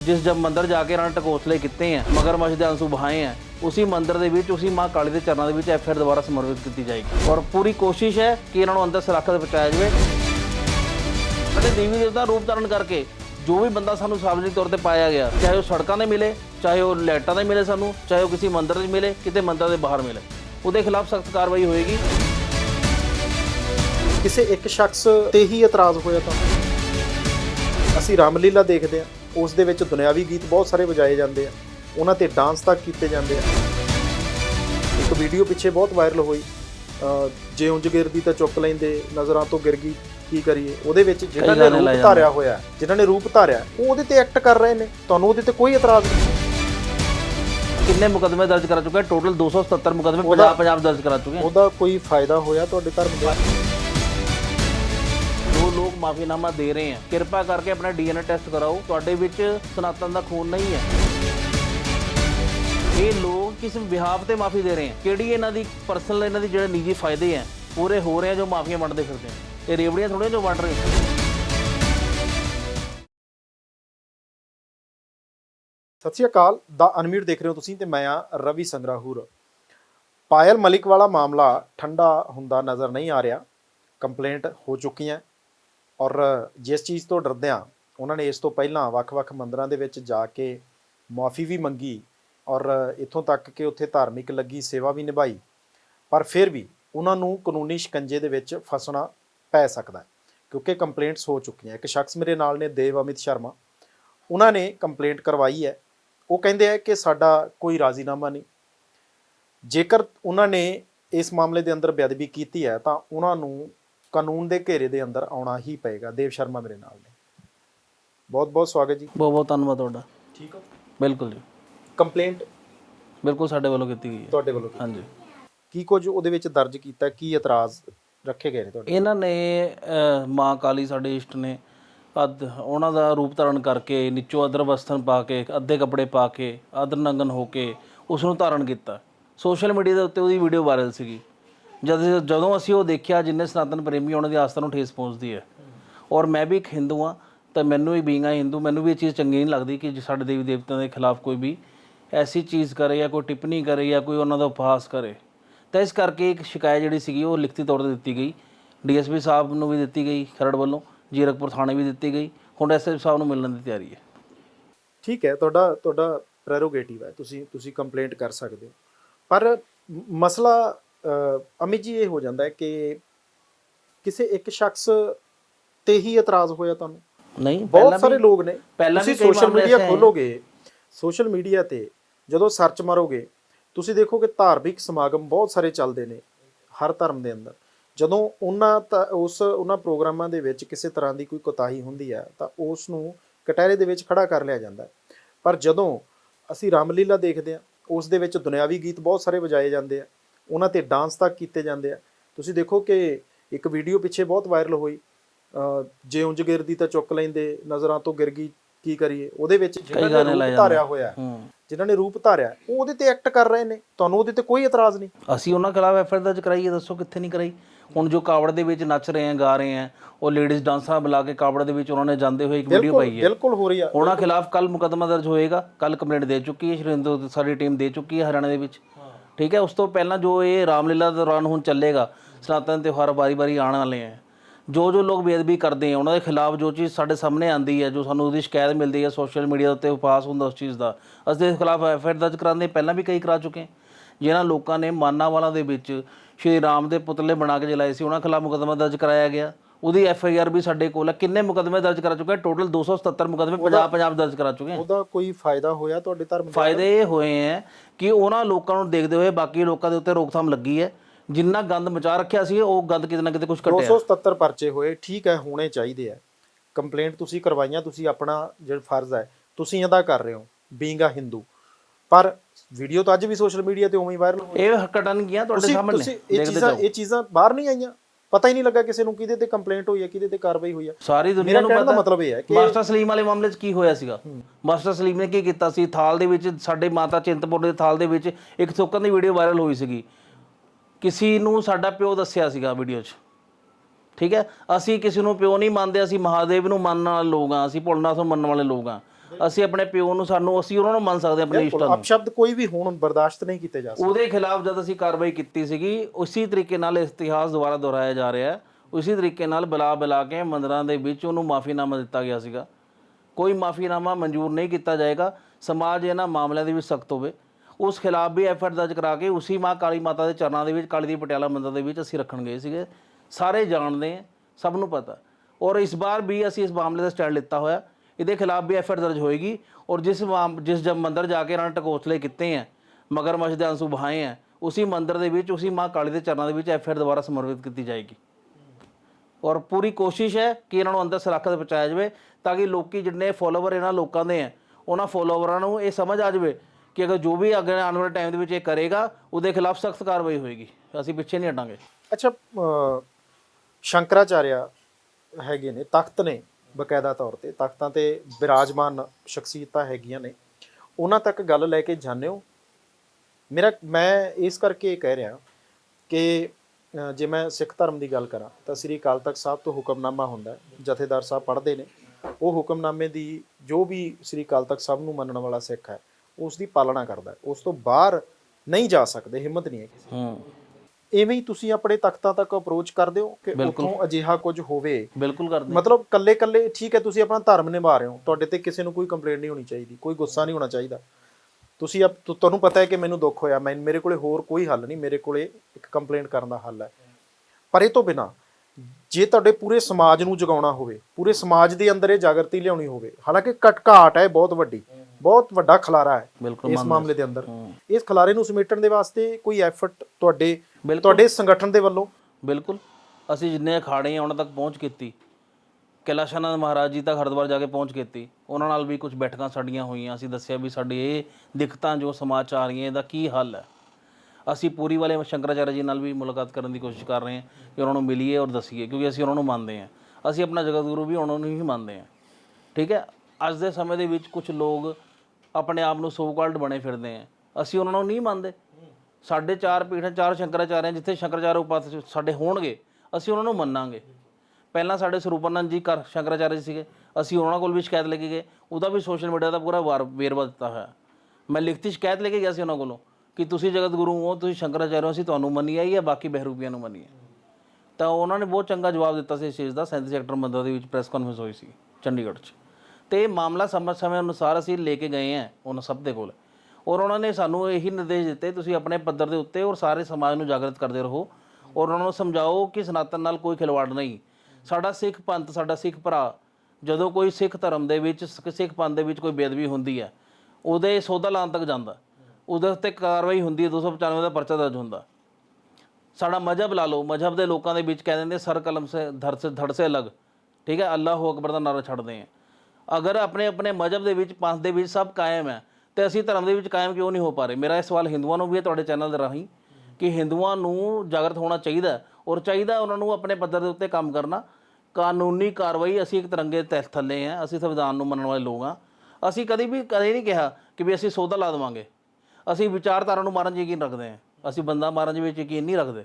ਜਿਸ ਜਬ ਮੰਦਰ ਜਾ ਕੇ ਇਹਨਾਂ ਨੇ ਟਕੋਸਲੇ ਕੀਤੇ ਆ ਮਗਰਮੱਛ ਦੇ ਅੰਸੂ ਬਹਾਏ ਆ ਉਸੇ ਮੰਦਰ ਦੇ ਵਿੱਚ, ਉਸੇ ਮਾਂ ਕਾਲੀ ਦੇ ਚਰਨਾਂ ਦੇ ਵਿੱਚ ਐਫਆਰ ਦੁਬਾਰਾ ਸਮਰਪਿਤ ਕੀਤੀ ਜਾਏਗੀ। ਔਰ ਪੂਰੀ ਕੋਸ਼ਿਸ਼ ਹੈ ਕਿ ਇਹਨਾਂ ਨੂੰ ਅੰਦਰ ਸੁਰੱਖਿਅਤ ਪਹੁੰਚਾਇਆ ਜਾਵੇ। ਅਤੇ ਦੇਵੀ ਦੇਵਤਾ ਰੂਪ ਧਾਰਨ ਕਰਕੇ ਜੋ ਵੀ ਬੰਦਾ ਸਾਨੂੰ ਸਾਰਵਜਨਿਕ ਤੌਰ ਤੇ ਪਾਇਆ ਗਿਆ, ਚਾਹੇ ਉਹ ਸੜਕਾਂ ਤੇ ਮਿਲੇ, ਚਾਹੇ ਉਹ ਲਾਈਟਾਂ ਤੇ ਮਿਲੇ ਸਾਨੂੰ, ਚਾਹੇ ਉਹ ਕਿਸੇ ਮੰਦਰ 'ਚ ਮਿਲੇ, ਕਿਤੇ ਮੰਦਰ ਦੇ ਬਾਹਰ ਮਿਲੇ, ਉਹਦੇ ਖਿਲਾਫ ਸਖਤ ਕਾਰਵਾਈ ਹੋਏਗੀ। ਕਿਸੇ ਇੱਕ ਸ਼ਖਸ ਤੇ ਹੀ ਇਤਰਾਜ਼ ਹੋਇਆ ਤਾਂ? ਅਸੀਂ ਰਾਮਲੀਲਾ ਦੇਖਦੇ ਆ ਉਸ ਦੇ ਵਿੱਚ ਦੁਨਿਆਵੀ ਗੀਤ ਬਹੁਤ ਸਾਰੇ ਵਜਾਏ ਜਾਂਦੇ ਆ। ਉਹਨਾਂ ਤੇ ਡਾਂਸ ਤੱਕ ਕੀਤੇ ਜਾਂਦੇ ਆ। ਇੱਕ ਵੀਡੀਓ ਪਿੱਛੇ ਬਹੁਤ ਵਾਇਰਲ ਹੋਈ। ਜੇ ਉਂਝ ਗਿਰਦੀ ਤਾਂ ਚੁੱਕ ਲੈਂਦੇ ਨਜ਼ਰਾਂ ਤੋਂ ਗਿਰ ਗਈ ਕੀ ਕਰੀਏ? ਉਹਦੇ ਵਿੱਚ ਜਿਨ੍ਹਾਂ ਨੇ ਰੂਪ ਧਾਰਿਆ ਹੋਇਆ ਜਿਨ੍ਹਾਂ ਨੇ ਰੂਪ ਧਾਰਿਆ ਉਹ ਉਹਦੇ ਤੇ ਐਕਟ ਕਰ ਰਹੇ ਨੇ। ਤੁਹਾਨੂੰ ਉਹਦੇ ਤੇ ਕੋਈ ਇਤਰਾਜ਼ ਨਹੀਂ। ਕਿੰਨੇ ਮੁਕਦਮੇ ਦਰਜ ਕਰਾ ਚੁੱਕੇ ਟੋਟਲ 277 ਮੁਕਦਮੇ ਪੰਜਾਬ ਪੰਜਾਬ ਦਰਜ ਕਰਾ ਚੁੱਕੇ ਉਹਦਾ ਕੋਈ ਫਾਇਦਾ ਹੋਇਆ ਤੁਹਾਡੇ ਧਰਮ ਦਾ ਮਾਫੀਨਾਮਾ ਦੇ ਰਹੇ ਹੈ। ਕਿਰਪਾ ਕਰਕੇ ਆਪਣਾ ਡੀਐਨਏ ਟੈਸਟ ਕਰਾਓ। ਤੁਹਾਡੇ ਵਿੱਚ ਸਨਾਤਨ ਦਾ ਖੂਨ ਨਹੀਂ ਹੈ। ਇਹ ਲੋਕ ਕਿਸ ਵਿਹਾਵ ਤੇ ਮਾਫੀ ਦੇ ਰਹੇ ਹੈ? ਕਿਹੜੀ ਇਹਨਾਂ ਦੀ ਪਰਸਨਲ ਇਹਨਾਂ ਦੀ ਜਿਹੜੇ ਨਿੱਜੀ ਫਾਇਦੇ ਹੈ? ਪੂਰੇ ਹੋ ਰਹੇ ਆ ਜੋ ਮਾਫੀਆਂ ਵੰਡਦੇ ਫਿਰਦੇ ਹੈ ਇਹ ਰੇਵੜੀਆਂ ਥੋੜੀਆਂ ਜੋ ਵੰਡ ਰਹੇ ਸਤਿ ਸ਼੍ਰੀ ਅਕਾਲ, ਦਾ ਅਨਮਿਊਟ ਦੇਖ ਰਹੇ ਹੋ ਤੁਸੀਂ ਤੇ ਮੈਂ ਆ ਰਵੀ ਸੰਗਰਾਹੂਰ। ਪਾਇਲ ਮਲਿਕ ਵਾਲਾ ਮਾਮਲਾ ਠੰਡਾ ਹੁੰਦਾ ਨਜ਼ਰ ਨਹੀਂ ਆ ਰਿਹਾ। ਕੰਪਲੇਂਟ ਹੋ ਚੁੱਕੀਆਂ ਔਰ ਜਿਸ ਚੀਜ਼ ਤੋਂ ਡਰਦਿਆਂ ਉਹਨਾਂ ਨੇ ਇਸ ਤੋਂ ਪਹਿਲਾਂ ਵੱਖ-ਵੱਖ ਮੰਦਰਾਂ ਦੇ ਵਿੱਚ ਜਾ ਕੇ ਮਾਫੀ ਵੀ ਮੰਗੀ ਔਰ ਇੱਥੋਂ ਤੱਕ ਕਿ ਉੱਥੇ ਧਾਰਮਿਕ ਲੱਗੀ, ਸੇਵਾ ਵੀ ਨਿਭਾਈ, ਪਰ ਫਿਰ ਵੀ ਉਹਨਾਂ ਨੂੰ ਕਾਨੂੰਨੀ ਸ਼ਿਕੰਜੇ ਦੇ ਵਿੱਚ ਫਸਣਾ ਪੈ ਸਕਦਾ ਹੈ ਕਿਉਂਕਿ ਕੰਪਲੇਂਟਸ ਹੋ ਚੁੱਕੀਆਂ। ਇੱਕ ਸ਼ਖਸ ਮੇਰੇ ਨਾਲ ਨੇ, ਦੇਵ ਅਮਿਤ ਸ਼ਰਮਾ। ਉਹਨਾਂ ਨੇ ਕੰਪਲੇਂਟ ਕਰਵਾਈ ਹੈ। ਉਹ ਕਹਿੰਦੇ ਆ ਕਿ ਸਾਡਾ ਕੋਈ ਰਾਜ਼ੀਨਾਮਾ ਨਹੀਂ। ਜੇਕਰ ਉਹਨਾਂ ਨੇ ਇਸ ਮਾਮਲੇ ਦੇ ਅੰਦਰ ਬੇਅਦਬੀ ਕੀਤੀ ਹੈ, ਤਾਂ ਉਹਨਾਂ ਨੂੰ ਕਾਨੂੰਨ ਦੇ ਘੇਰੇ ਦੇ ਅੰਦਰ ਆਉਣਾ ਹੀ ਪਏਗਾ। ਦੇਵ ਸ਼ਰਮਾ ਮੇਰੇ ਨਾਲ ਨੇ। ਬਹੁਤ ਬਹੁਤ ਸਵਾਗਤ ਜੀ। ਬਹੁਤ ਬਹੁਤ ਧੰਨਵਾਦ ਤੁਹਾਡਾ। ਠੀਕ ਹੋ? ਬਿਲਕੁਲ ਜੀ। ਕੰਪਲੇਂਟ? ਬਿਲਕੁਲ ਸਾਡੇ ਵੱਲੋਂ ਕੀਤੀ ਗਈ ਹੈ। ਤੁਹਾਡੇ ਵੱਲੋਂ ਹਾਂਜੀ। ਕੀ ਕੁਝ ਉਹਦੇ ਵਿੱਚ ਦਰਜ ਕੀਤਾ? ਕੀ ਇਤਰਾਜ਼ ਰੱਖੇ ਗਏ ਨੇ ਤੁਹਾਡੇ? ਇਹਨਾਂ ਨੇ ਮਾਂ ਕਾਲੀ ਸਾਡੇ ਇਸ਼ਟ ਨੇ। ਅੱਧ ਉਹਨਾਂ ਦਾ ਰੂਪ ਧਾਰਨ ਕਰਕੇ ਨੀਚੋਂ ਅਦਰ ਵਸਤਨ ਪਾ ਕੇ ਅੱਧੇ ਕੱਪੜੇ ਪਾ ਕੇ ਅਦਰ ਨੰਗਨ ਹੋ ਕੇ ਉਸ ਨੂੰ ਧਾਰਨ ਕੀਤਾ। ਸੋਸ਼ਲ ਮੀਡੀਆ ਦੇ ਉੱਤੇ ਉਹਦੀ ਵੀਡੀਓ ਵਾਇਰਲ ਸੀਗੀ। ਜਦ ਜਦੋਂ ਅਸੀਂ ਉਹ ਦੇਖਿਆ ਜਿੰਨੇ ਸਨਾਤਨ ਪ੍ਰੇਮੀ ਉਹਨਾਂ ਦੀ ਆਸਥਾ ਨੂੰ ਠੇਸ ਪਹੁੰਚਦੀ ਹੈ। ਔਰ ਮੈਂ ਵੀ ਇੱਕ ਹਿੰਦੂ ਹਾਂ, ਤਾਂ ਮੈਨੂੰ ਵੀ ਬੀਇੰਗ ਆ ਹਿੰਦੂ, ਮੈਨੂੰ ਵੀ ਇਹ ਚੀਜ਼ ਚੰਗੀ ਨਹੀਂ ਲੱਗਦੀ ਕਿ ਜੇ ਸਾਡੇ ਦੇਵੀ ਦੇਵਤਿਆਂ ਦੇ ਖਿਲਾਫ ਕੋਈ ਵੀ ਐਸੀ ਚੀਜ਼ ਕਰੇ ਜਾਂ ਕੋਈ ਟਿੱਪਣੀ ਕਰੇ ਜਾਂ ਕੋਈ ਉਹਨਾਂ ਦਾ ਉਪਹਾਸ ਕਰੇ। ਤਾਂ ਇਸ ਕਰਕੇ ਇੱਕ ਸ਼ਿਕਾਇਤ ਜਿਹੜੀ ਸੀਗੀ ਉਹ ਲਿਖਤੀ ਤੌਰ ਤੇ ਦਿੱਤੀ ਗਈ। ਡੀਐਸਪੀ ਸਾਹਿਬ ਨੂੰ ਵੀ ਦਿੱਤੀ ਗਈ, ਖਰੜ ਵੱਲੋਂ। ਜੀਰਕਪੁਰ ਥਾਣੇ ਵੀ ਦਿੱਤੀ ਗਈ। ਹੁਣ ਐਸਐਸਪੀ ਸਾਹਿਬ ਨੂੰ ਮਿਲਣ ਦੀ ਤਿਆਰੀ ਹੈ। ਠੀਕ ਹੈ, ਤੁਹਾਡਾ ਤੁਹਾਡਾ ਪ੍ਰੈਰੋਗੇਟਿਵ ਹੈ। ਤੁਸੀਂ ਤੁਸੀਂ ਕੰਪਲੇਂਟ ਕਰ ਸਕਦੇ ਹੋ। ਪਰ ਮਸਲਾ ਅਮਿਤ ਜੀ ਇਹ ਹੋ ਜਾਂਦਾ ਹੈ ਕਿ ਕਿਸੇ ਇੱਕ ਸ਼ਖਸ ਤੇ ਹੀ ਇਤਰਾਜ਼ ਹੋਇਆ ਤੁਹਾਨੂੰ? ਨਹੀਂ ਬਹੁਤ ਸਾਰੇ ਲੋਕ ਨੇ। ਪਹਿਲਾਂ ਤੁਸੀਂ ਵੀ ਸੋਸ਼ਲ ਮੀਡੀਆ। ਖੋਲੋਗੇ ਸੋਸ਼ਲ ਮੀਡੀਆ ਤੇ ਜਦੋਂ ਸਰਚ ਮਾਰੋਗੇ ਤੁਸੀਂ ਦੇਖੋਗੇ ਧਾਰਮਿਕ ਸਮਾਗਮ ਬਹੁਤ ਸਾਰੇ ਚੱਲਦੇ ਨੇ ਹਰ ਧਰਮ ਦੇ ਅੰਦਰ। ਜਦੋਂ ਉਹਨਾਂ ਤ- ਉਸ ਉਹਨਾਂ ਪ੍ਰੋਗਰਾਮਾਂ ਦੇ ਵਿੱਚ ਕਿਸੇ ਤਰ੍ਹਾਂ ਦੀ ਕੋਈ ਕੋਤਾਹੀ ਹੁੰਦੀ ਹੈ ਤਾਂ ਉਸ ਨੂੰ ਕਟਹਿਰੇ ਦੇ ਵਿੱਚ ਖੜਾ ਕਰ ਲਿਆ ਜਾਂਦਾ ਹੈ। ਪਰ ਜਦੋਂ ਅਸੀਂ ਰਾਮਲੀਲਾ ਦੇਖਦੇ ਹਾਂ ਉਸ ਦੇ ਵਿੱਚ ਦੁਨਿਆਵੀ ਗੀਤ ਬਹੁਤ ਸਾਰੇ ਵਜਾਏ ਜਾਂਦੇ ਆ। ਉਹਨਾਂ ਤੇ ਡਾਂਸ ਤੱਕ ਕੀਤੇ ਜਾਂਦੇ ਆ। ਤੁਸੀਂ ਦੇਖੋ ਕਿ ਇੱਕ ਵੀਡੀਓ ਪਿੱਛੇ ਬਹੁਤ ਵਾਇਰਲ ਹੋਈ। ਜੇ ਉਂਝ ਗਿਰਦੀ ਤਾਂ ਚੁੱਕ ਲੈਂਦੇ ਨਜ਼ਰਾਂ ਤੋਂ ਗਿਰ ਗਈ ਕੀ ਕਰੀਏ? ਉਹਦੇ ਵਿੱਚ ਲਾਏ ਰੂਪ। ਧਾਰਿਆ ਹੋਇਆ ਜਿਨ੍ਹਾਂ ਨੇ ਰੂਪ ਧਾਰਿਆ ਉਹ ਉਹਦੇ ਤੇ ਐਕਟ ਕਰ ਰਹੇ ਨੇ। ਤੁਹਾਨੂੰ ਉਹਦੇ ਤੇ ਕੋਈ ਇਤਰਾਜ਼ ਨਹੀਂ। ਅਸੀਂ ਉਹਨਾਂ ਖਿਲਾਫ ਐਫਆਈਆਰ ਦਰਜ ਕਰਾਈਏ ਦੱਸੋ ਕਿੱਥੇ ਨਹੀਂ ਕਰਾਈ? ਹੁਣ ਜੋ ਕਾਵੜ ਦੇ ਵਿੱਚ ਨੱਚ ਰਹੇ ਆ ਗਾ ਰਹੇ ਆ ਉਹ ਲੇਡੀਜ਼ ਡਾਂਸਰਾਂ ਬੁਲਾ ਕੇ ਕਾਵੜ ਦੇ ਵਿੱਚ ਉਹਨਾਂ ਨੇ ਜਾਂਦੇ ਹੋਏ ਇੱਕ ਵੀਡੀਓ ਪਾਈ ਹੈ। ਬਿਲਕੁਲ ਹੋ ਰਹੀ ਆ। ਉਹਨਾਂ ਖਿਲਾਫ ਕੱਲ ਮੁਕੱਦਮਾ ਦਰਜ ਹੋਏਗਾ। ਕੱਲ ਕੰਪਲੇਂਟ ਦੇ ਚੁੱਕੀ ਹੈ ਸ਼੍ਰੀੰਦੋ ਸਾਡੀ ਟੀਮ ਦੇ ਚੁੱਕੀ ਹੈ ਹਰਿਆਣਾ ਦੇ ਵਿੱਚ। ਠੀਕ ਹੈ, ਉਸ ਤੋਂ ਪਹਿਲਾਂ ਜੋ ਇਹ ਰਾਮਲੀਲਾ ਦੌਰਾਨ ਹੁਣ ਚੱਲੇਗਾ, ਸਨਾਤਨ ਤਿਉਹਾਰ ਵਾਰੀ-ਵਾਰੀ ਆਉਣ ਵਾਲੇ ਹੈ। ਜੋ ਜੋ ਲੋਕ ਬੇਅਦਬੀ ਕਰਦੇ ਆ ਉਹਨਾਂ ਦੇ ਖਿਲਾਫ ਜੋ ਚੀਜ਼ ਸਾਡੇ ਸਾਹਮਣੇ ਆਂਦੀ ਹੈ, ਜੋ ਸਾਨੂੰ ਉਹਦੀ ਸ਼ਿਕਾਇਤ ਮਿਲਦੀ ਹੈ ਸੋਸ਼ਲ ਮੀਡੀਆ ਉੱਤੇ ਉਪਾਸ ਹੁੰਦਾ ਉਸ ਚੀਜ਼ ਦਾ, ਅਸੀਂ ਦੇ ਖਿਲਾਫ ਐਫਆਈਆਰ ਦਰਜ ਕਰਾਉਂਦੇ ਪਹਿਲਾਂ ਵੀ ਕਈ ਕਰਾ ਚੁੱਕੇ ਹਾਂ। ਜਿਨ੍ਹਾਂ ਲੋਕਾਂ ਨੇ ਮਾਨਾਵਾਲਾ ਦੇ ਵਿੱਚ ਸ਼੍ਰੀ ਰਾਮ ਦੇ ਪੁਤਲੇ ਬਣਾ ਕੇ ਜਲਾਏ ਸੀ, ਉਹਨਾਂ ਖਿਲਾਫ ਮੁਕੱਦਮਾ ਦਰਜ ਕਰਾਇਆ ਗਿਆ। ਉਹਦੀ ਐਫ ਆਈ ਆਰ ਵੀ ਸਾਡੇ ਕੋਲ ਹੈ ਕਿੰਨੇ ਮੁਕੱਦਮੇ ਦਰਜ ਕਰਾ ਚੁੱਕੇ ਟੋਟਲ 277 ਮੁਕੱਦਮੇ ਪੰਜਾਬ ਪੰਜਾਬ ਦਰਜ ਕਰਾ ਚੁੱਕੇ ਹਾਂ ਉਹਦਾ ਕੋਈ ਫਾਇਦਾ ਹੋਇਆ ਤੁਹਾਡੇ ਧਰਮ ਫਾਇਦੇ ਇਹ ਹੋਏ ਹੈ ਕਿ ਉਹਨਾਂ ਲੋਕਾਂ ਨੂੰ ਦੇਖਦੇ ਹੋਏ ਬਾਕੀ ਲੋਕਾਂ ਦੇ ਉੱਤੇ ਰੋਕਥਾਮ ਲੱਗੀ ਹੈ। ਜਿੰਨਾ ਗੰਦ ਮਚਾ ਰੱਖਿਆ ਸੀ ਉਹ ਗੰਦ ਕਿਤੇ ਨਾ ਕਿਤੇ ਕੁਝ ਘਟਿਆ। 277 ਪਰਚੇ ਹੋਏ ਠੀਕ ਹੈ ਹੋਣੇ ਚਾਹੀਦੇ ਆ। ਕੰਪਲੇਂਟ ਤੁਸੀਂ ਕਰਵਾਈਆਂ ਤੁਸੀਂ ਆਪਣਾ ਜਿਹੜਾ ਫਰਜ਼ ਹੈ ਤੁਸੀਂ ਅਦਾ ਕਰ ਰਹੇ ਹੋ ਬੀਇੰਗ ਅ ਹਿੰਦੂ। ਪਰ ਵੀਡੀਓ ਤਾਂ ਅੱਜ ਵੀ ਸੋਸ਼ਲ ਮੀਡੀਆ ਤੇ ਉਵੇਂ ਹੀ ਵਾਇਰਲ ਹੋ ਇਹ ਘਟਨ ਗਿਆ ਤੁਹਾਡੇ ਸਾਹਮਣੇ ਤੁਸੀਂ ਇਹ ਚੀਜ਼ਾਂ ਇਹ ਚੀਜ਼ਾਂ ਬਾਹਰ ਨਹੀਂ ਆਈਆਂ। ਪਤਾ ਹੀ ਨਹੀਂ ਲੱਗਾ ਕਿਸੇ ਨੂੰ ਕਿਹਦੇ ਤੇ ਕੰਪਲੇਂਟ ਹੋਈ ਹੈ ਕਿਹਦੇ ਤੇ ਕਾਰਵਾਈ ਹੋਈ ਹੈ। ਸਾਰੀ ਦੁਨੀਆ ਨੂੰ ਪਤਾ ਮਤਲਬ ਇਹ ਹੈ ਕਿ ਮਾਸਟਰ ਸਲੀਮ ਵਾਲੇ ਮਾਮਲੇ 'ਚ ਕੀ ਹੋਇਆ ਸੀਗਾ? ਮਾਸਟਰ ਸਲੀਮ ਨੇ ਕੀ ਕੀਤਾ ਸੀ? ਥਾਲ ਦੇ ਵਿੱਚ ਸਾਡੇ ਮਾਤਾ ਚਿੰਤਪੁਰ ਦੇ ਥਾਲ ਦੇ ਵਿੱਚ ਇੱਕ ਥੁੱਕਣ ਦੀ ਵੀਡੀਓ ਵਾਇਰਲ ਹੋਈ ਸੀਗੀ। ਕਿਸੇ ਨੂੰ ਸਾਡਾ ਪਿਓ ਦੱਸਿਆ ਸੀਗਾ ਵੀਡੀਓ 'ਚ। ਠੀਕ ਹੈ? ਅਸੀਂ ਕਿਸੇ ਨੂੰ ਪਿਓ ਨਹੀਂ ਮੰਨਦੇ ਅਸੀਂ ਮਹਾਦੇਵ ਨੂੰ ਮੰਨਣ ਵਾਲੇ ਲੋਕ ਆ ਅਸੀਂ ਭੋਲਨਾਥ ਨੂੰ ਮੰਨਣ ਵਾਲੇ ਲੋਕ ਆ ਅਸੀਂ ਆਪਣੇ ਪਿਓ ਨੂੰ ਸਾਨੂੰ ਅਸੀਂ ਉਹਨਾਂ ਨੂੰ ਮੰਨ ਸਕਦੇ ਹਾਂ ਆਪਣੇ ਇਸ਼ਟਾਂ ਨੂੰ। ਅਪਸ਼ਬਦ ਕੋਈ ਵੀ ਹੋਣ ਬਰਦਾਸ਼ਤ ਨਹੀਂ ਕੀਤੇ ਜਾ ਸਕਦੇ। ਉਹਦੇ ਖਿਲਾਫ ਜਦ ਅਸੀਂ ਕਾਰਵਾਈ ਕੀਤੀ ਸੀਗੀ ਉਸੇ ਤਰੀਕੇ ਨਾਲ ਇਤਿਹਾਸ ਦੁਬਾਰਾ ਦੁਹਰਾਇਆ ਜਾ ਰਿਹਾ ਹੈ। ਉਸੇ ਤਰੀਕੇ ਨਾਲ ਬੁਲਾ ਬੁਲਾ ਕੇ ਮੰਦਰਾਂ ਦੇ ਵਿੱਚ ਉਹਨੂੰ ਮਾਫੀਨਾਮਾ ਦਿੱਤਾ ਗਿਆ ਸੀਗਾ। ਕੋਈ ਮਾਫੀਨਾਮਾ ਮਨਜ਼ੂਰ ਨਹੀਂ ਕੀਤਾ ਜਾਏਗਾ। ਸਮਾਜ ਇਹਨਾਂ ਮਾਮਲਿਆਂ ਦੇ ਵਿੱਚ ਸਖਤ ਹੋਵੇ। ਉਸ ਖਿਲਾਫ ਵੀ ਐਫਰਟ ਦਰਜ ਕਰਾ ਕੇ ਉਸੇ ਮਾਂ ਕਾਲੀ ਮਾਤਾ ਦੇ ਚਰਨਾਂ ਦੇ ਵਿੱਚ ਕਾਲੀ ਦੀ ਪਟਿਆਲਾ ਮੰਦਿਰ ਦੇ ਵਿੱਚ ਅਸੀਂ ਰੱਖਣ ਗਏ ਸੀਗੇ। ਸਾਰੇ ਜਾਣਦੇ ਆ ਸਭ ਨੂੰ ਪਤਾ। ਔਰ ਇਸ ਵਾਰ ਵੀ ਅਸੀਂ ਇਸ ਮਾਮਲੇ ਦਾ ਸਟੈਂਡ ਲਿੱਤਾ ਹੋਇਆ। ਇਹਦੇ ਖਿਲਾਫ ਵੀ ਐਫਰਟ ਦਰਜ ਹੋਏਗੀ ਔਰ ਜਿਸ ਮਾਮ- ਜਿਸ ਜਬ ਮੰਦਿਰ ਜਾ ਕੇ ਇਹਨਾਂ ਨੇ ਟਕੋਸਲੇ ਕੀਤੇ ਹੈ, ਮਗਰਮੱਛ ਦੇ ਅੰਸੂ ਬਹਾਏ ਹੈ, ਉਸੇ ਮੰਦਿਰ ਦੇ ਵਿੱਚ, ਉਸੇ ਮਾਂ ਕਾਲੀ ਦੇ ਚਰਨਾਂ ਦੇ ਵਿੱਚ ਐਫਆਈਆਰ ਦੁਬਾਰਾ ਸਮਰਪਿਤ ਕੀਤੀ ਜਾਏਗੀ। ਔਰ ਪੂਰੀ ਕੋਸ਼ਿਸ਼ ਹੈ ਕਿ ਇਹਨਾਂ ਨੂੰ ਅੰਦਰ ਸੁਰੱਖਿਅਤ ਪਹੁੰਚਾਇਆ ਜਾਵੇ ਤਾਂ ਕਿ ਲੋਕੀ ਜਿੰਨੇ ਫੋਲੋਵਰ ਇਹਨਾਂ ਲੋਕਾਂ ਦੇ ਹੈ, ਉਹਨਾਂ ਫੋਲੋਵਰਾਂ ਨੂੰ ਇਹ ਸਮਝ ਆ ਜਾਵੇ ਕਿ ਅਗਰ ਜੋ ਵੀ ਅਗਰ ਆਉਣ ਵਾਲੇ ਟਾਈਮ ਦੇ ਵਿੱਚ ਇਹ ਕਰੇਗਾ, ਉਹਦੇ ਖਿਲਾਫ ਸਖਤ ਕਾਰਵਾਈ ਹੋਏਗੀ। ਅਸੀਂ ਪਿੱਛੇ ਨਹੀਂ ਹਟਾਂਗੇ। ਅੱਛਾ ਸ਼ੰਕਰਾਚਾਰਿਆ ਹੈਗੇ ਨੇ, ਤਖਤ ਨੇ। ਬਕਾਇਦਾ ਤੌਰ ਤੇ ਤਖਤਾਂ ਤੇ ਬਿਰਾਜਮਾਨ ਸ਼ਖਸੀਅਤਾਂ ਹੈਗੀਆਂ ਨੇ। ਉਹਨਾਂ ਤੱਕ ਗੱਲ ਲੈ ਕੇ ਜਾਣਿਓ। ਮੇਰਾ, ਮੈਂ ਇਸ ਕਰਕੇ ਕਹਿ ਰਿਹਾ ਕਿ ਜੇ ਮੈਂ ਸਿੱਖ ਧਰਮ ਦੀ ਗੱਲ ਕਰਾਂ, ਤਾਂ ਸ੍ਰੀ ਅਕਾਲ ਤਖਤ ਸਾਹਿਬ ਤੋਂ ਹੁਕਮਨਾਮਾ ਹੁੰਦਾ ਜਥੇਦਾਰ ਸਾਹਿਬ ਪੜ੍ਹਦੇ ਨੇ। ਉਹ ਹੁਕਮਨਾਮੇ ਦੀ ਜੋ ਵੀ ਸ੍ਰੀ ਅਕਾਲ ਤਖਤ ਸਾਹਿਬ ਨੂੰ ਮੰਨਣ ਵਾਲਾ ਸਿੱਖ ਹੈ, ਉਸ ਦੀ ਪਾਲਣਾ ਕਰਦਾ ਉਸ ਤੋਂ ਬਾਹਰ ਨਹੀਂ ਜਾ ਸਕਦੇ, ਹਿੰਮਤ ਨਹੀਂ ਹੈ। ਕਿਸੇ ਐਵੇਂ ਹੀ ਤੁਸੀਂ ਆਪਣੇ ਤਖਤਾਂ ਤੱਕ ਅਪਰੋਚ ਕਰਦੇ ਹੋ ਕਿ ਉੱਥੋਂ ਅਜਿਹਾ ਕੁਝ ਹੋਵੇ? ਬਿਲਕੁਲ ਕਰਦੇ ਮਤਲਬ ਕੱਲੇ ਕੱਲੇ ਠੀਕ ਹੈ ਤੁਸੀਂ ਆਪਣਾ ਧਰਮ ਨਿਭਾ ਰਹੇ ਹੋ ਤੁਹਾਡੇ ਤੇ ਕਿਸੇ ਨੂੰ ਕੋਈ ਕੰਪਲੇਂਟ ਨਹੀਂ ਹੋਣੀ ਚਾਹੀਦੀ ਕੋਈ ਗੁੱਸਾ ਨਹੀਂ ਹੋਣਾ ਚਾਹੀਦਾ। ਤੁਸੀਂ ਆਪ ਤੁਹਾਨੂੰ ਪਤਾ ਹੈ ਕਿ ਮੈਨੂੰ ਦੁੱਖ ਹੋਇਆ ਮੈਂ ਮੇਰੇ ਕੋਲੇ ਹੋਰ ਕੋਈ ਹੱਲ ਨਹੀਂ ਮੇਰੇ ਕੋਲੇ ਇੱਕ ਕੰਪਲੇਂਟ ਕਰਨ ਦਾ ਹੱਲ ਹੈ। ਪਰ ਇਹ ਤੋਂ ਬਿਨਾ ਜੇ ਤੁਹਾਡੇ ਪੂਰੇ ਸਮਾਜ ਨੂੰ ਜਗਾਉਣਾ ਹੋਵੇ ਪੂਰੇ ਸਮਾਜ ਦੇ ਅੰਦਰ ਇਹ ਜਾਗਰਤੀ ਲਿਆਉਣੀ ਹੋਵੇ ਹਾਲਾਂਕਿ ਘਟ ਘਾਟ ਹੈ ਬਹੁਤ ਵੱਡੀ ਬਹੁਤ ਵੱਡਾ ਖਲਾਰਾ ਹੈ ਇਸ ਮਾਮਲੇ ਦੇ ਅੰਦਰ। ਇਸ ਖਲਾਰੇ ਨੂੰ ਸਮੇਟਣ ਦੇ ਵਾਸਤੇ ਕੋਈ ਐਫਰਟ ਤੁਹਾਡੇ ਬਿਲਕੁਲ। ਤੁਹਾਡੇ ਸੰਗਠਨ ਦੇ ਵੱਲੋਂ? ਬਿਲਕੁਲ। ਅਸੀਂ ਜਿੰਨੇ ਅਖਾੜੇ ਆ ਉਹਨਾਂ ਤੱਕ ਪਹੁੰਚ ਕੀਤੀ। ਕੈਲਾਸ਼ਾਨੰਦ ਮਹਾਰਾਜ ਜੀ ਤੱਕ ਹਰਿਦੁਆਰ ਜਾ ਕੇ ਪਹੁੰਚ ਕੀਤੀ। ਉਹਨਾਂ ਨਾਲ ਵੀ ਕੁਝ ਬੈਠਕਾਂ ਸਾਡੀਆਂ ਹੋਈਆਂ। ਅਸੀਂ ਦੱਸਿਆ ਵੀ ਸਾਡੀ ਇਹ ਦਿੱਕਤਾਂ ਜੋ ਸਮਾਜ ਆ ਰਹੀਆਂ ਇਹਦਾ ਕੀ ਹੱਲ ਹੈ? ਅਸੀਂ ਪੂਰੀ ਵਾਲੇ ਸ਼ੰਕਰਾਚਾਰਿਆ ਜੀ ਨਾਲ ਵੀ ਮੁਲਾਕਾਤ ਕਰਨ ਦੀ ਕੋਸ਼ਿਸ਼ ਕਰ ਰਹੇ ਹਾਂ ਕਿ ਉਹਨਾਂ ਨੂੰ ਮਿਲੀਏ ਔਰ ਦਸੀਏ ਕਿਉਂਕਿ ਅਸੀਂ ਉਹਨਾਂ ਨੂੰ ਮੰਨਦੇ ਹਾਂ। ਅਸੀਂ ਆਪਣਾ ਜਗਤ ਗੁਰੂ ਵੀ ਉਹਨਾਂ ਨੂੰ ਹੀ ਮੰਨਦੇ ਹਾਂ। ਠੀਕ ਹੈ? ਅੱਜ ਦੇ ਸਮੇਂ ਦੇ ਵਿੱਚ ਕੁਝ ਲੋਕ ਆਪਣੇ ਆਪ ਨੂੰ ਸੋ ਕਾਲਡ ਬਣੇ ਫਿਰਦੇ ਆ। ਅਸੀਂ ਉਹਨਾਂ ਨੂੰ ਨਹੀਂ ਮੰਨਦੇ। ਸਾਡੇ ਚਾਰ ਪੀਠਾਂ, ਚਾਰ ਸ਼ੰਕਰਾਚਾਰਿਆ ਜਿੱਥੇ ਸ਼ੰਕਰਾਚਾਰ ਉਪਾਸ ਸਾਡੇ ਹੋਣਗੇ, ਅਸੀਂ ਉਹਨਾਂ ਨੂੰ ਮੰਨਾਂਗੇ। ਪਹਿਲਾਂ ਸਾਡੇ ਸਰੂਪਾਨੰਦ ਜੀ ਕਰ ਸ਼ੰਕਰਾਚਾਰਿਆ ਜੀ ਸੀਗੇ, ਅਸੀਂ ਉਹਨਾਂ ਕੋਲ ਵੀ ਸ਼ਿਕਾਇਤ ਲੈ ਕੇ ਗਏ। ਉਹਦਾ ਵੀ ਸੋਸ਼ਲ ਮੀਡੀਆ ਦਾ ਪੂਰਾ ਵਾਰ, ਵੇਰਵਾ ਦਿੱਤਾ ਹੋਇਆ। ਮੈਂ ਲਿਖਤੀ ਸ਼ਿਕਾਇਤ ਲੈ ਕੇ ਗਿਆ ਸੀ ਉਹਨਾਂ ਕੋਲੋਂ ਕਿ ਤੁਸੀਂ ਜਗਤ ਗੁਰੂ ਹੋ, ਤੁਸੀਂ ਸ਼ੰਕਰਾਚਾਰਿਆ ਹੋ, ਅਸੀਂ ਤੁਹਾਨੂੰ ਮੰਨੀਏ ਜਾਂ ਬਾਕੀ ਬਹਿਰੂਪੀਆਂ ਨੂੰ ਮੰਨੀਏ। ਤਾਂ ਉਹਨਾਂ ਨੇ ਬਹੁਤ ਚੰਗਾ ਜਵਾਬ ਦਿੱਤਾ ਸੀ ਇਸ ਚੀਜ਼ ਦਾ 37 ਸੈਕਟਰ ਮੰਦਰ ਦੇ ਵਿੱਚ ਪ੍ਰੈਸ ਕਾਨਫਰੰਸ ਹੋਈ ਸੀ, ਚੰਡੀਗੜ੍ਹ 'ਚ। ਤੇ ਇਹ ਮਾਮਲਾ ਸਮੇਂ ਸਮੇਂ ਅਨੁਸਾਰ ਅਸੀਂ ਲੈ ਕੇ ਗਏ ਹਾਂ, ਉਹਨਾਂ ਸਭ ਦੇ ਕੋਲ। ਔਰ ਉਹਨਾਂ ਨੇ ਸਾਨੂੰ ਇਹੀ ਨਿਰਦੇਸ਼ ਦਿੱਤੇ, ਤੁਸੀਂ ਆਪਣੇ ਪੱਧਰ ਦੇ ਉੱਤੇ ਔਰ ਸਾਰੇ ਸਮਾਜ ਨੂੰ ਜਾਗਰਤ ਕਰਦੇ ਰਹੋ ਔਰ ਉਹਨਾਂ ਨੂੰ ਸਮਝਾਓ ਕਿ ਸਨਾਤਨ ਨਾਲ ਕੋਈ ਖਿਲਵਾੜ ਨਹੀਂ। ਸਾਡਾ ਸਿੱਖ ਪੰਥ, ਸਾਡਾ ਸਿੱਖ ਭਰਾ, ਜਦੋਂ ਕੋਈ ਸਿੱਖ ਧਰਮ ਦੇ ਵਿੱਚ, ਸਿੱਖ ਪੰਥ ਦੇ ਵਿੱਚ ਕੋਈ ਬੇਅਦਬੀ ਹੁੰਦੀ ਹੈ, ਉਹਦੇ ਸੌਦਾ ਲਾਉਣ ਤੱਕ ਜਾਂਦਾ। ਉਹਦੇ ਉੱਤੇ ਕਾਰਵਾਈ ਹੁੰਦੀ ਹੈ 295 ਦਾ ਪਰਚਾ ਦਰਜ ਹੁੰਦਾ। ਸਾਡਾ ਮਜ਼ਹਬ ਲਾ ਲਓ, ਮਜ਼ਹਬ ਦੇ ਲੋਕਾਂ ਦੇ ਵਿੱਚ ਕਹਿ ਦਿੰਦੇ ਸਰ ਕਲਮ ਸੇ ਧੜ ਸੇ ਧੜ ਸੇ ਅਲੱਗ। ਠੀਕ ਹੈ, ਅੱਲਾਹੁ ਅਕਬਰ ਦਾ ਨਾਰਾ ਛੱਡਦੇ ਆ। ਅਗਰ ਆਪਣੇ ਆਪਣੇ ਮਜ਼ਹਬ ਦੇ ਵਿੱਚ, ਪੰਥ ਦੇ ਵਿੱਚ ਸਭ ਕਾਇਮ ਹੈ ਤੇ ਅਸੀਂ ਧਰਮ ਦੇ ਵਿੱਚ ਕਾਇਮ ਕਿਉਂ ਨਹੀਂ ਹੋ ਪਾ ਰਹੇ? ਮੇਰਾ ਇਹ ਸਵਾਲ ਹਿੰਦੂਆਂ ਨੂੰ ਵੀ ਹੈ, ਤੁਹਾਡੇ ਚੈਨਲ ਦੇ ਰਾਹੀਂ ਕਿ ਹਿੰਦੂਆਂ ਨੂੰ ਜਾਗਰਤ ਹੋਣਾ ਚਾਹੀਦਾ ਔਰ ਚਾਹੀਦਾ ਉਹਨਾਂ ਨੂੰ ਆਪਣੇ ਪੱਧਰ ਦੇ ਉੱਤੇ ਕੰਮ ਕਰਨਾ। ਕਾਨੂੰਨੀ ਕਾਰਵਾਈ, ਅਸੀਂ ਇੱਕ ਤਿਰੰਗੇ ਤਹਿ ਥੱਲੇ ਆ ਅਸੀਂ ਸੰਵਿਧਾਨ ਨੂੰ ਮੰਨਣ ਵਾਲੇ ਲੋਕ ਆ ਅਸੀਂ ਕਦੀ ਵੀ ਕਦੇ ਨਹੀਂ ਕਿਹਾ ਕਿ ਵੀ ਅਸੀਂ ਸੌਦਾ ਲਾ ਦੇਵਾਂਗੇ। ਅਸੀਂ ਵਿਚਾਰਧਾਰਾ ਨੂੰ ਮਾਰਨ 'ਚ ਯਕੀਨ ਰੱਖਦੇ ਹਾਂ। ਅਸੀਂ ਬੰਦਾ ਮਾਰਨ ਦੇ ਵਿੱਚ ਯਕੀਨ ਨਹੀਂ ਰੱਖਦੇ।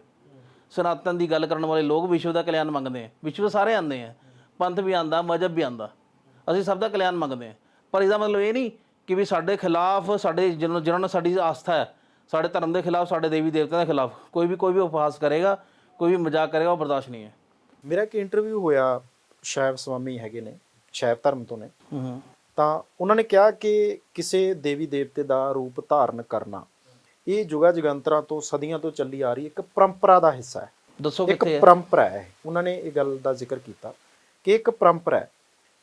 ਸਨਾਤਨ ਦੀ ਗੱਲ ਕਰਨ ਵਾਲੇ ਲੋਕ ਵਿਸ਼ਵ ਦਾ ਕਲਿਆਣ ਮੰਗਦੇ ਆ ਵਿਸ਼ਵ ਸਾਰੇ ਆਉਂਦੇ ਆ। ਪੰਥ ਵੀ ਆਂਦਾ ਮਜਹਬ ਵੀ ਆਂਦਾ ਅਸੀਂ ਸਭ ਦਾ ਕਲਿਆਣ ਮੰਗਦੇ ਆ ਪਰ ਇਹਦਾ ਮਤਲਬ ਇਹ ਨਹੀਂ ਕਿ ਵੀ ਸਾਡੇ ਖਿਲਾਫ ਸਾਡੇ ਜਿਹਨਾਂ ਜਿਹਨਾਂ ਨਾਲ ਸਾਡੀ ਆਸਥਾ ਹੈ ਸਾਡੇ ਧਰਮ ਦੇ ਖਿਲਾਫ ਸਾਡੇ ਦੇਵੀ ਦੇਵਤਿਆਂ ਦੇ ਖਿਲਾਫ ਕੋਈ ਵੀ ਕੋਈ ਵੀ ਉਪਹਾਸ ਕਰੇਗਾ ਕੋਈ ਵੀ ਮਜ਼ਾਕ ਕਰੇਗਾ ਉਹ ਬਰਦਾਸ਼ਤ ਨਹੀਂ ਹੈ। ਮੇਰਾ ਇੱਕ ਇੰਟਰਵਿਊ ਹੋਇਆ ਸ਼ੈਵ ਸਵਾਮੀ ਹੈਗੇ ਨੇ ਸ਼ੈਵ ਧਰਮ ਤੋਂ ਨੇ। ਤਾਂ ਉਹਨਾਂ ਨੇ ਕਿਹਾ ਕਿ ਕਿਸੇ ਦੇਵੀ ਦੇਵਤੇ ਦਾ ਰੂਪ ਧਾਰਨ ਕਰਨਾ ਇਹ ਜੁਗਾ ਜਗੰਤਰਾਂ ਤੋਂ ਸਦੀਆਂ ਤੋਂ ਚੱਲੀ ਆ ਰਹੀ ਇੱਕ ਪਰੰਪਰਾ ਦਾ ਹਿੱਸਾ ਹੈ। ਦੱਸੋ ਇੱਕ ਕਿੱਥੇ ਹੈ? ਪਰੰਪਰਾ ਹੈ। ਉਹਨਾਂ ਨੇ ਇਹ ਗੱਲ ਦਾ ਜ਼ਿਕਰ ਕੀਤਾ ਕਿ ਇੱਕ ਪਰੰਪਰਾ ਹੈ।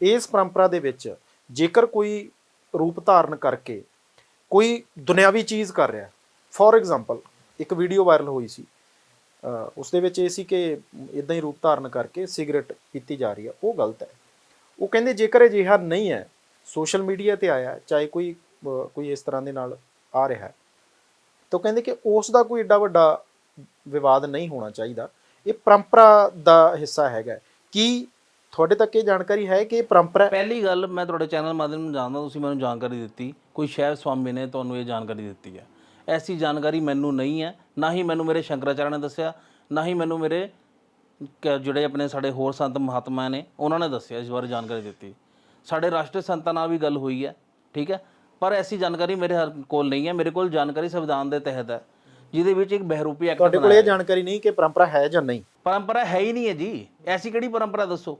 ਇਸ ਪਰੰਪਰਾ ਦੇ ਵਿੱਚ ਜੇਕਰ ਕੋਈ ਰੂਪ ਧਾਰਨ ਕਰਕੇ ਕੋਈ ਦੁਨਿਆਵੀ ਚੀਜ਼ ਕਰ ਰਿਹਾ ਫੋਰ ਐਗਜ਼ਾਮਪਲ ਇੱਕ ਵੀਡੀਓ ਵਾਇਰਲ ਹੋਈ ਸੀ। ਉਸ ਦੇ ਵਿੱਚ ਇਹ ਸੀ ਕਿ ਇਦਾਂ ਹੀ ਰੂਪ ਧਾਰਨ ਕਰਕੇ ਸਿਗਰਟ ਪੀਤੀ ਜਾ ਰਹੀ ਹੈ। ਉਹ ਗਲਤ ਹੈ। ਉਹ ਕਹਿੰਦੇ ਜੇਕਰ ਅਜਿਹਾ ਨਹੀਂ ਹੈ ਸੋਸ਼ਲ ਮੀਡੀਆ ਤੇ ਆਇਆ ਚਾਹੇ ਕੋਈ ਕੋਈ ਇਸ ਤਰ੍ਹਾਂ ਦੇ ਨਾਲ ਆ ਰਿਹਾ ਹੈ, ਤਾਂ ਉਹ ਕਹਿੰਦੇ ਕਿ ਉਸ ਦਾ ਕੋਈ ਏਡਾ ਵੱਡਾ ਵਿਵਾਦ ਨਹੀਂ ਹੋਣਾ ਚਾਹੀਦਾ। ਇਹ ਪਰੰਪਰਾ ਦਾ ਹਿੱਸਾ ਹੈਗਾ ਕਿ ਤੁਹਾਡੇ ਤੱਕ ਇਹ ਜਾਣਕਾਰੀ ਹੈ ਕਿ ਇਹ ਪਰੰਪਰਾ ਹੈ? ਪਹਿਲੀ ਗੱਲ ਮੈਂ ਤੁਹਾਡੇ ਚੈਨਲ ਮਾਧਿਅਮ ਨੂੰ ਜਾਣਦਾ ਤੁਸੀਂ ਮੈਨੂੰ ਜਾਣਕਾਰੀ ਦਿੱਤੀ। ਕੋਈ ਸ਼ੈਵ ਸਵਾਮੀ ਨੇ ਤੁਹਾਨੂੰ ਇਹ ਜਾਣਕਾਰੀ ਦਿੱਤੀ ਹੈ। ਐਸੀ ਜਾਣਕਾਰੀ ਮੈਨੂੰ ਨਹੀਂ ਹੈ। ਨਾ ਹੀ ਮੈਨੂੰ ਮੇਰੇ ਸ਼ੰਕਰਾਚਾਰਿਆ ਨੇ ਦੱਸਿਆ ਨਾ ਹੀ ਮੈਨੂੰ ਮੇਰੇ ਕ- ਜਿਹੜੇ ਆਪਣੇ ਸਾਡੇ ਹੋਰ ਸੰਤ ਮਹਾਤਮਾ ਨੇ ਉਹਨਾਂ ਨੇ ਦੱਸਿਆ ਇਸ ਬਾਰੇ ਜਾਣਕਾਰੀ ਦਿੱਤੀ। ਸਾਡੇ ਰਾਸ਼ਟਰੀ ਸੰਤਾਂ ਨਾਲ ਵੀ ਗੱਲ ਹੋਈ ਹੈ ਠੀਕ ਹੈ? ਪਰ ਐਸੀ ਜਾਣਕਾਰੀ ਮੇਰੇ ਹਰ ਕੋਲ ਨਹੀਂ ਹੈ। ਮੇਰੇ ਕੋਲ ਜਾਣਕਾਰੀ ਸੰਵਿਧਾਨ ਦੇ ਤਹਿਤ ਹੈ ਜਿਹਦੇ ਵਿੱਚ ਇੱਕ ਬਹਿਰੂਪੀ ਐਕਟ ਤੁਹਾਡੇ ਕੋਲ ਇਹ ਜਾਣਕਾਰੀ ਨਹੀਂ ਕਿ ਪਰੰਪਰਾ ਹੈ ਜਾਂ ਨਹੀਂ? ਪਰੰਪਰਾ ਹੈ ਹੀ ਨਹੀਂ ਹੈ ਜੀ। ਐਸੀ ਕਿਹੜੀ ਪਰੰਪਰਾ ਦੱਸੋ?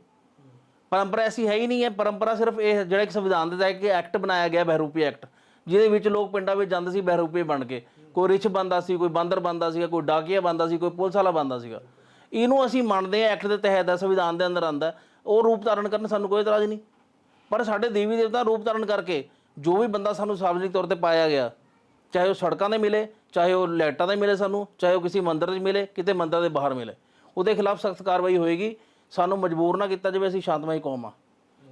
ਪਰੰਪਰਾ ਐਸੀ ਹੈ ਹੀ ਨਹੀਂ ਹੈ, ਪਰੰਪਰਾ ਸਿਰਫ ਇਹ ਜਿਹੜਾ ਇੱਕ ਸੰਵਿਧਾਨ ਦੇ ਤਹਿਤ ਐਕਟ ਬਣਾਇਆ ਗਿਆ, ਬਹਿਰੂਪੀ ਐਕਟ, ਜਿਹਦੇ ਵਿੱਚ ਲੋਕ ਪਿੰਡਾਂ ਵਿੱਚ ਜਾਂਦੇ ਸੀ, ਬਹਿਰੂਪੀ ਬਣ ਕੇ। ਕੋਈ ਰਿਛ ਬੰਦਾ ਸੀ, ਕੋਈ ਬਾਂਦਰ ਬੰਦਾ ਸੀਗਾ, ਕੋਈ ਡਾਕੀਆ ਬੰਦਾ ਸੀ, ਕੋਈ ਪੁਲਿਸ ਵਾਲਾ ਬੰਦਾ ਸੀਗਾ। ਇਹਨੂੰ ਅਸੀਂ ਮੰਨਦੇ ਹਾਂ, ਐਕਟ ਦੇ ਤਹਿਤ ਹੈ, ਸੰਵਿਧਾਨ ਦੇ ਅੰਦਰ ਆਂਦਾ ਉਹ ਰੂਪ ਧਾਰਨ ਕਰਨ ਸਾਨੂੰ ਕੋਈ ਇਤਰਾਜ਼ ਨਹੀਂ। ਪਰ ਸਾਡੇ ਦੇਵੀ ਦੇਵਤਾ ਰੂਪ ਧਾਰਨ ਕਰਕੇ ਜੋ ਵੀ ਬੰਦਾ ਸਾਨੂੰ ਸਾਰਵਜਨਿਕ ਤੌਰ ਤੇ ਪਾਇਆ ਗਿਆ, ਚਾਹੇ ਉਹ ਸੜਕਾਂ 'ਤੇ ਮਿਲੇ, ਚਾਹੇ ਉਹ ਲਾਈਟਾਂ 'ਤੇ ਮਿਲੇ ਸਾਨੂੰ, ਚਾਹੇ ਉਹ ਕਿਸੇ ਮੰਦਿਰ 'ਚ ਮਿਲੇ, ਕਿਤੇ ਮੰਦਿਰ ਦੇ ਬਾਹਰ ਮਿਲੇ, ਉਹਦੇ ਖਿਲਾਫ ਸਖਤ ਕਾਰਵਾਈ ਹੋਏਗੀ। ਸਾਨੂੰ ਮਜਬੂਰ ਨਾ ਕੀਤਾ ਜਾਵੇ, ਅਸੀਂ ਸ਼ਾਂਤਮਈ ਕੌਮ ਆ।